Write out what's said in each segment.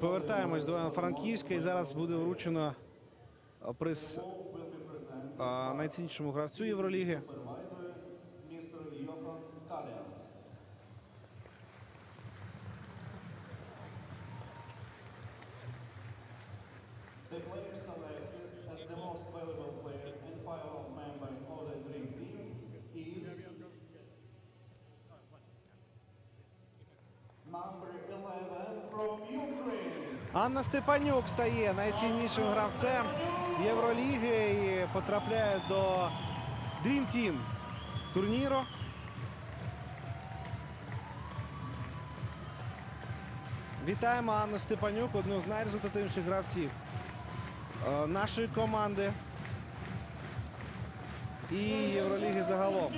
Повертаємось до Івано-Франківська і зараз буде вручено приз найціннішому гравцю Євроліги. Анна Степанюк стає найціннішим гравцем Євроліги і потрапляє до Dream Team турніру. Вітаємо Анну Степанюк, одну з найрезультативніших гравців е, нашої команди і Євроліги загалом.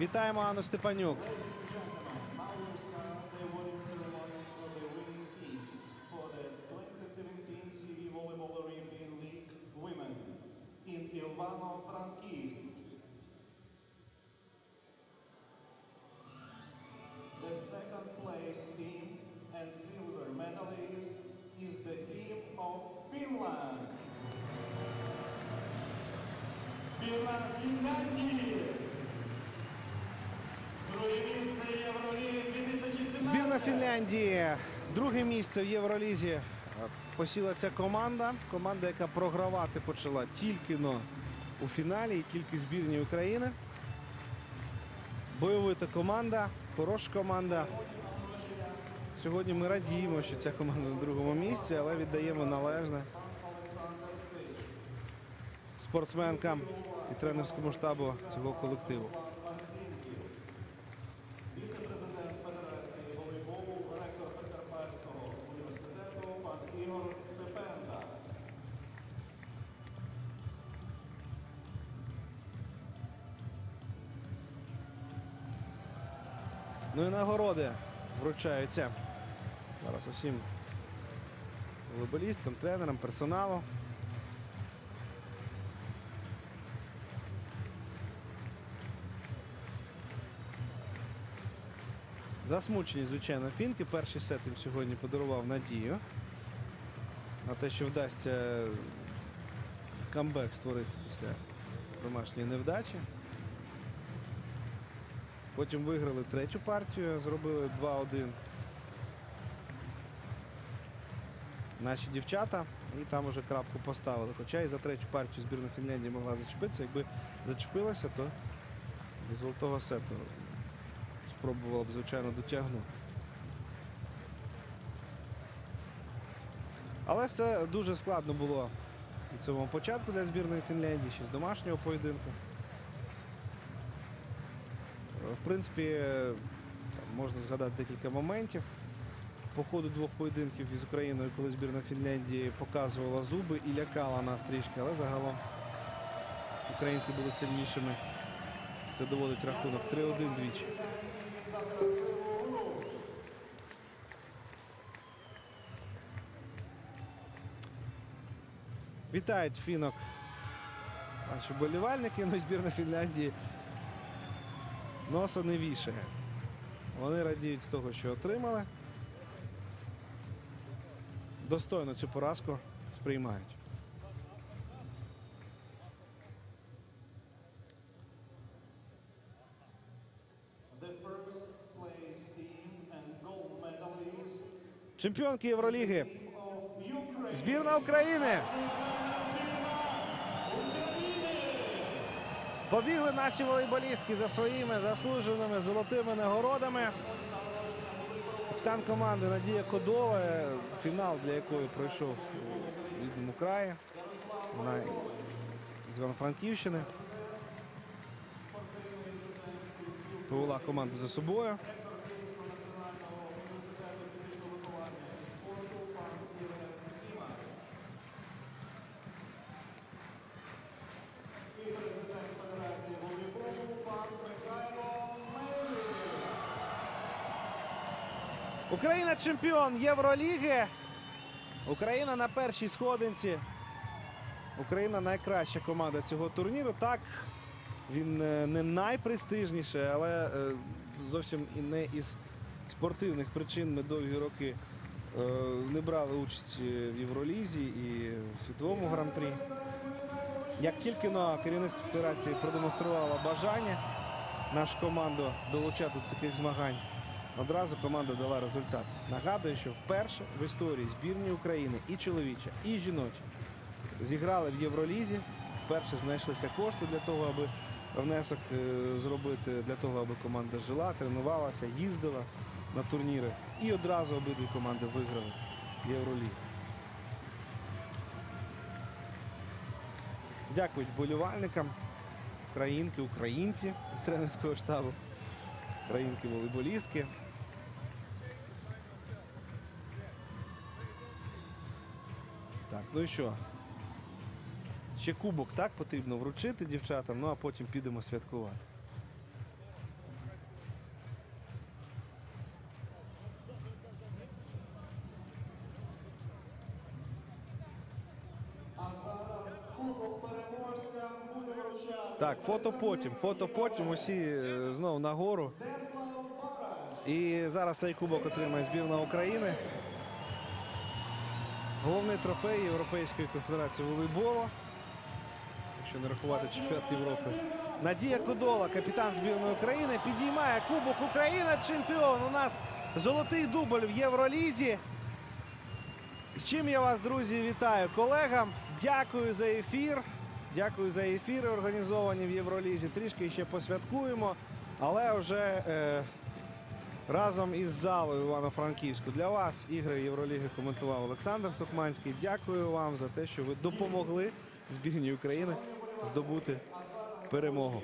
Вітаємо Анну Степанюк. Now Фінляндії. Друге місце в Євролізі е, посіла ця команда. Команда, яка програвати почала тільки но у фіналі і тільки збірні України. Бойовита команда, хороша команда. Сьогодні ми радіємо, що ця команда на другому місці, але віддаємо належне спортсменкам і тренерському штабу цього колективу. Ну і нагороди вручаються зараз усім волейболісткам, тренерам, персоналу. Засмучені, звичайно, фінки. Перший сет їм сьогодні подарував надію на те, що вдасться камбек створити після домашньої невдачі. Потім виграли третю партію, зробили 2-1. Наші дівчата і там уже крапку поставили. Хоча і за третю партію збірна Фінляндії могла зачепитися. Якби зачепилася, то до золотого сету спробувала б, звичайно, дотягнути. Але все дуже складно було у цьому початку для збірної Фінляндії, ще з домашнього поєдинку. В принципі, там можна згадати декілька моментів. По ходу двох поєдинків із Україною, коли збірна Фінляндії показувала зуби і лякала нас трішки, але загалом українки були сильнішими. Це доводить рахунок 3-1 двічі. Вітають фінок наші болівальники, ну збірна Фінляндії носа не вішає. Вони радіють з того, що отримали. Достойно цю поразку сприймають. Чемпіонки Євроліги. Збірна України. Побігли наші волейболістки за своїми заслуженими золотими нагородами. Капітан команди Надія Кодова, фінал для якої пройшов у рідному краї. Вона з Івано-Франківщини. Повела команду за собою. Україна чемпіон Євроліги. Україна на першій сходинці. Україна найкраща команда цього турніру. Так, він е, не найпрестижніший, але е, зовсім і не із спортивних причин ми довгі роки е, не брали участь в Євролізі і в світовому гран-прі. Як тільки на керівництво федерації продемонструвало бажання нашу команду долучати до таких змагань, одразу команда дала результат. Нагадую, що вперше в історії збірні України і чоловіча, і жіноча зіграли в Євролізі. Вперше знайшлися кошти для того, аби внесок е, зробити, для того, аби команда жила, тренувалася, їздила на турніри. І одразу обидві команди виграли Євролігу. Дякують болівальникам, українки, українці з тренерського штабу, українки Так, ну і що? Ще кубок так потрібно вручити дівчатам, ну а потім підемо святкувати. Так, фото потім, фото потім, усі е, знову нагору. І зараз цей кубок отримає збірна України. Головний трофей Європейської конфедерації волейболу. Якщо не рахувати чемпіонат Європи. Надія Кудола, капітан збірної України, підіймає Кубок Україна чемпіон. У нас золотий дубль в Євролізі. З чим я вас, друзі, вітаю колегам. Дякую за ефір. Дякую за ефіри, організовані в Євролізі. Трішки ще посвяткуємо, але вже е, разом із залою Івано-Франківську для вас ігри Євроліги коментував Олександр Сукманський. Дякую вам за те, що ви допомогли збірній України здобути перемогу.